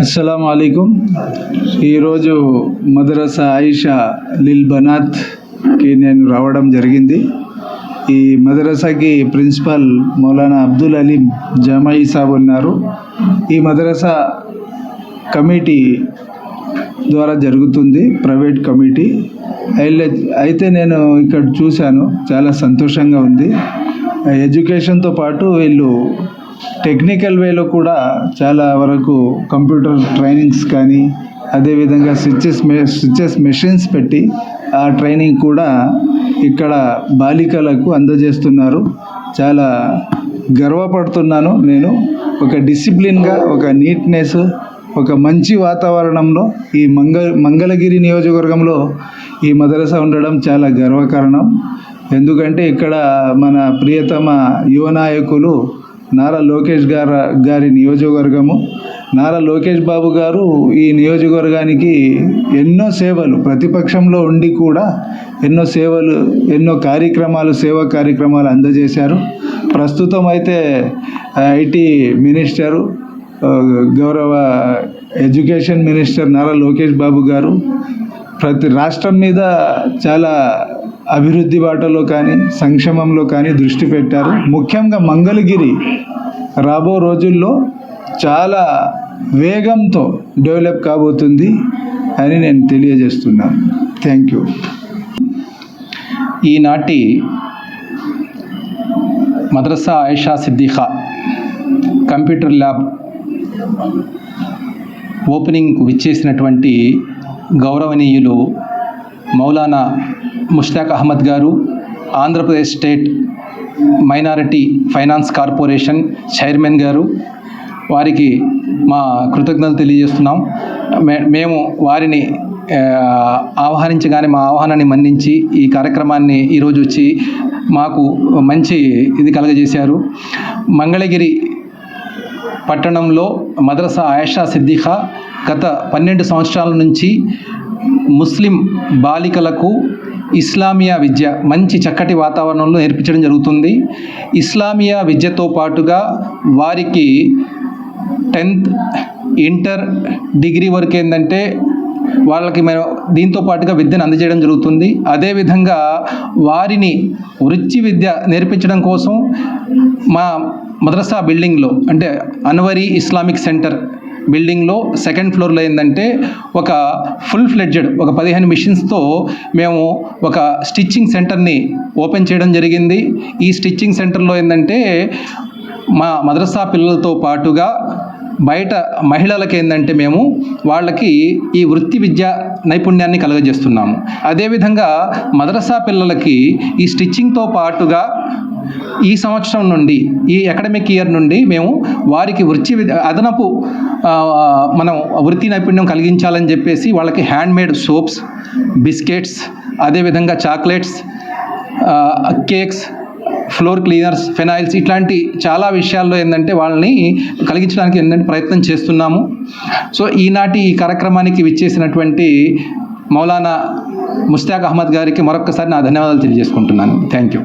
అస్సలం అయికం ఈరోజు మదరసా ఆయిషా లిల్ బనాత్కి నేను రావడం జరిగింది. ఈ మదరసాకి ప్రిన్సిపల్ మౌలానా అబ్దుల్ అలీం జమాయి సాబ్ ఉన్నారు. ఈ మదరసా కమిటీ ద్వారా జరుగుతుంది ప్రైవేట్ కమిటీ. అయిలే- అయితే నేను ఇక్కడ చూశాను చాలా సంతోషంగా ఉంది. ఎడ్యుకేషన్తో పాటు వీళ్ళు టెక్నికల్ వేలో కూడా చాలా వరకు కంప్యూటర్ ట్రైనింగ్స్ కానీ అదేవిధంగా స్విచ్చెస్ స్విచ్చెస్ మెషిన్స్ పెట్టి ఆ ట్రైనింగ్ కూడా ఇక్కడ బాలికలకు అందజేస్తున్నారు. చాలా గర్వపడుతున్నాను నేను. ఒక డిసిప్లిన్గా ఒక నీట్నెస్ ఒక మంచి వాతావరణంలో ఈ మంగ మంగళగిరి నియోజకవర్గంలో ఈ మదరసా ఉండడం చాలా గర్వకారణం. ఎందుకంటే ఇక్కడ మన ప్రియతమ యువ నాయకులు నారా లోకేష్ గారు గారి నియోజకవర్గము. నారా లోకేష్ బాబు గారు ఈ నియోజకవర్గానికి ఎన్నో సేవలు ప్రతిపక్షంలో ఉండి కూడా ఎన్నో సేవలు ఎన్నో కార్యక్రమాలు సేవా కార్యక్రమాలు అందజేశారు. ప్రస్తుతం అయితే ఐటీ మినిస్టరు గౌరవ ఎడ్యుకేషన్ మినిస్టర్ నారా లోకేష్ బాబు గారు ప్రతి రాష్ట్రం మీద చాలా అభివృద్ధి బాటలో కానీ సంక్షేమంలో కానీ దృష్టి పెట్టారు. ముఖ్యంగా మంగళగిరి రాబో రోజుల్లో చాలా వేగంతో డెవలప్ కాబోతుంది అని నేను తెలియజేస్తున్నాను. థ్యాంక్ యూ ఈనాటి మద్రసా ఆయిషా సిద్దిఖా కంప్యూటర్ ల్యాబ్ ఓపెనింగ్కు విచ్చేసినటువంటి గౌరవనీయులు Maulana Mushtaq Ahmed garu Andhra Pradesh state minority finance corporation chairman garu వారికి మా కృతజ్ఞతలు తెలియజేస్తున్నాం. మే- మేము వారిని ఆహ్వానించగానే మా ఆహ్వానాన్ని మన్నించి ఈ కార్యక్రమాన్ని ఈరోజు వచ్చి మాకు మంచి ఇది కలగజేశారు. మంగళగిరి పట్టణంలో మద్రసా ఆయేషా సిద్దిఖా గత పన్నెండు సంవత్సరాల నుంచి ముస్లిం బాలికలకు ఇస్లామియా విద్య మంచి చక్కటి వాతావరణంలో నేర్పించడం జరుగుతుంది. ఇస్లామియా విద్యతో పాటుగా వారికి టెన్త్ ఇంటర్ డిగ్రీ వరకు ఏంటంటే వాళ్ళకి మేము దీంతో పాటుగా విద్యను అందజేయడం జరుగుతుంది. అదేవిధంగా వారిని వృత్తి విద్య నేర్పించడం కోసం మా మద్రసా బిల్డింగ్లో అంటే అన్వరి ఇస్లామిక్ సెంటర్ బిల్డింగ్లో సెకండ్ ఫ్లోర్లో ఏంటంటే ఒక ఫుల్ ఫ్లెడ్జెడ్ ఒక పదిహేను మిషన్స్తో మేము ఒక స్టిచ్చింగ్ సెంటర్ని ఓపెన్ చేయడం జరిగింది. ఈ స్టిచ్చింగ్ సెంటర్లో ఏంటంటే మా మద్రసా పిల్లలతో పాటుగా బయట మహిళలకు ఏంటంటే మేము వాళ్ళకి ఈ వృత్తి విద్య నైపుణ్యాన్ని కలుగజేస్తున్నాము. అదేవిధంగా మద్రసా పిల్లలకి ఈ స్టిచ్చింగ్తో పాటుగా ఈ సంవత్సరం నుండి ఈ అకాడమిక్ ఇయర్ నుండి మేము వారికి వృత్తి అదనపు మనం వృత్తి నైపుణ్యం కలిగించాలని చెప్పేసి వాళ్ళకి హ్యాండ్ మేడ్ సోప్స్ బిస్కెట్స్ అదేవిధంగా chocolates cakes floor cleaners phenyls ఇట్లాంటి చాలా విషయాల్లో ఏంటంటే వాళ్ళని కలిగించడానికి ఏంటంటే ప్రయత్నం చేస్తున్నాము. సో ఈనాటి ఈ కార్యక్రమానికి విచ్చేసినటువంటి మౌలానా ముస్తాక్ అహ్మద్ గారికి మరొకసారి నా ధన్యవాదాలు తెలియజేసుకుంటున్నాను. Thank you